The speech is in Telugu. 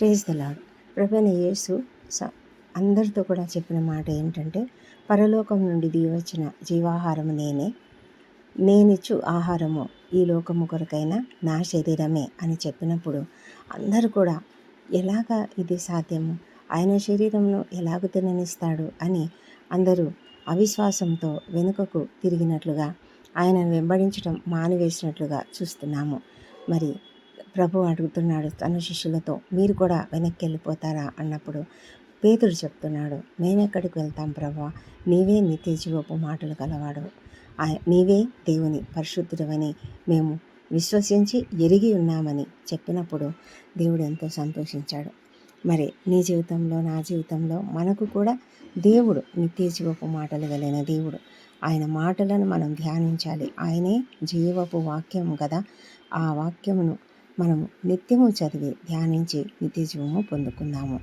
ప్రేజ్ ద లాడ్ యేసు స అందరితో కూడా చెప్పిన మాట ఏంటంటే పరలోకం నుండి దిగివచ్చిన జీవాహారము నేనే. నేనిచ్చు ఆహారము ఈ లోకము కొరకైనా నా శరీరమే అని చెప్పినప్పుడు అందరూ కూడా ఎలాగ ఇది సాధ్యము? ఆయన శరీరంను ఎలాగ తిననిస్తాడు అని అందరూ అవిశ్వాసంతో వెనుకకు తిరిగినట్లుగా ఆయనను వెంబడించడం మానివేసినట్లుగా చూస్తున్నాము. మరి ప్రభు అడుగుతున్నాడు తన శిష్యులతో మీరు కూడా వెనక్కి వెళ్ళిపోతారా అన్నప్పుడు పేతుడు చెప్తున్నాడు మేమెక్కడికి వెళ్తాం ప్రభా? నీవే నిత్య జీవపు మాటలు గలవాడు. నీవే దేవుని పరిశుద్ధుడవని మేము విశ్వసించి ఎరిగి ఉన్నామని చెప్పినప్పుడు దేవుడు ఎంతో సంతోషించాడు. మరి నీ జీవితంలో నా జీవితంలో మనకు కూడా దేవుడు నిత్య జీవపు మాటలు కలిగిన దేవుడు. ఆయన మాటలను మనం ధ్యానించాలి. ఆయనే జీవపు వాక్యం కదా ఆ వాక్యమును మనము నిత్యము చదివి ధ్యానించి నిత్య జీవము పొందుకుందాము.